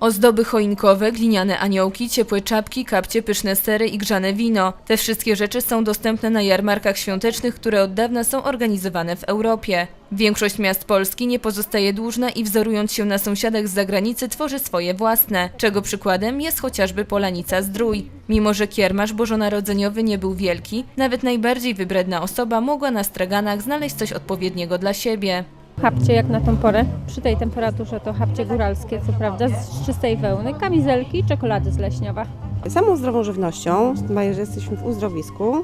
Ozdoby choinkowe, gliniane aniołki, ciepłe czapki, kapcie, pyszne sery i grzane wino. Te wszystkie rzeczy są dostępne na jarmarkach świątecznych, które od dawna są organizowane w Europie. Większość miast Polski nie pozostaje dłużna i wzorując się na sąsiadach z zagranicy tworzy swoje własne, czego przykładem jest chociażby Polanica Zdrój. Mimo, że kiermasz bożonarodzeniowy nie był wielki, nawet najbardziej wybredna osoba mogła na straganach znaleźć coś odpowiedniego dla siebie. Hapcie jak na tą porę. Przy tej temperaturze to hapcie góralskie, co prawda, z czystej wełny, kamizelki i czekolady z leśniowa. Samą zdrową żywnością, chyba że jesteśmy w uzdrowisku,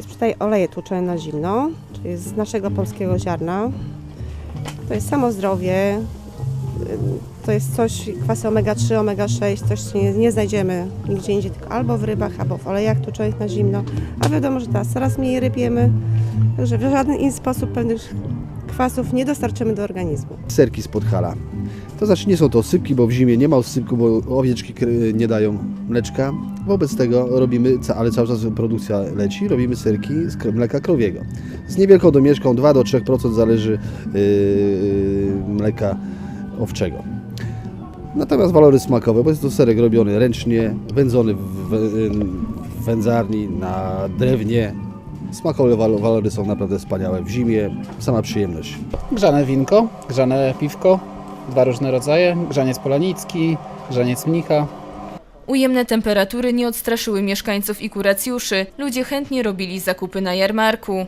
sprzedaję oleje tłuczone na zimno, czyli z naszego polskiego ziarna. To jest samo zdrowie, to jest coś, kwasy omega-3, omega-6, coś co nie, nie znajdziemy nigdzie indziej, tylko albo w rybach, albo w olejach tłuczonych na zimno. A wiadomo, że teraz coraz mniej ryb jemy, także w żaden inny sposób pewnych kwasów nie dostarczymy do organizmu. serki z Podhala. To znaczy nie są to osypki, bo w zimie nie ma osypku, bo owieczki nie dają mleczka. Wobec tego robimy, ale cały czas produkcja leci, robimy serki z mleka krowiego. Z niewielką domieszką 2 do 3% zależy yy, mleka owczego. Natomiast walory smakowe, bo jest to serek robiony ręcznie, wędzony w, w wędzarni na drewnie. Smakowe wal- walory są naprawdę wspaniałe w zimie, sama przyjemność. Grzane winko, grzane piwko, dwa różne rodzaje, grzaniec polanicki, grzaniec mnicha. Ujemne temperatury nie odstraszyły mieszkańców i kuracjuszy. Ludzie chętnie robili zakupy na jarmarku.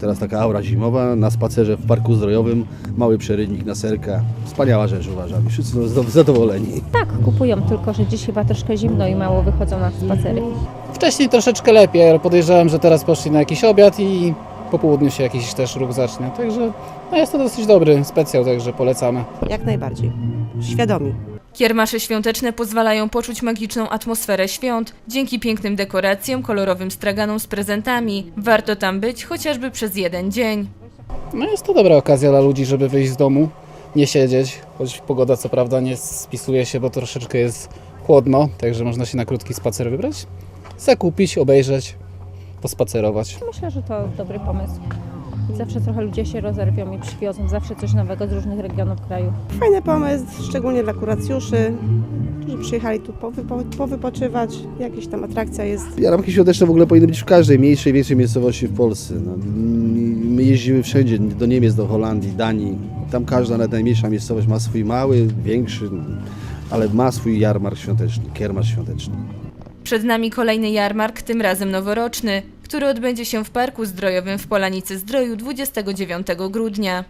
Teraz taka aura zimowa na spacerze w parku zdrojowym, mały przerywnik na serka. Wspaniała rzecz uważam. Wszyscy są zado- zadowoleni. Tak, kupują, tylko że dziś chyba troszkę zimno i mało wychodzą na spacery. Wcześniej troszeczkę lepiej, ale podejrzewam, że teraz poszli na jakiś obiad i po południu się jakiś też ruch zacznie. Także no jest to dosyć dobry specjał, także polecamy. Jak najbardziej. Świadomi. Kiermasze świąteczne pozwalają poczuć magiczną atmosferę świąt. Dzięki pięknym dekoracjom, kolorowym straganom z prezentami. Warto tam być chociażby przez jeden dzień. No jest to dobra okazja dla ludzi, żeby wyjść z domu, nie siedzieć, choć pogoda co prawda nie spisuje się, bo troszeczkę jest chłodno, także można się na krótki spacer wybrać, zakupić, obejrzeć, pospacerować. Myślę, że to dobry pomysł. Zawsze trochę ludzie się rozerwią i przywiozą zawsze coś nowego z różnych regionów kraju. Fajny pomysł, szczególnie dla kuracjuszy, którzy przyjechali tu powypo, powypoczywać. Jakieś tam atrakcja jest. Jarmarki świąteczne w ogóle powinny być w każdej mniejszej, większej miejscowości w Polsce. No, my jeździmy wszędzie, do Niemiec, do Holandii, Danii. Tam każda nawet najmniejsza miejscowość ma swój mały, większy, ale ma swój jarmark świąteczny, kiermasz świąteczny. Przed nami kolejny jarmark, tym razem noworoczny, który odbędzie się w Parku Zdrojowym w Polanicy Zdroju 29 grudnia.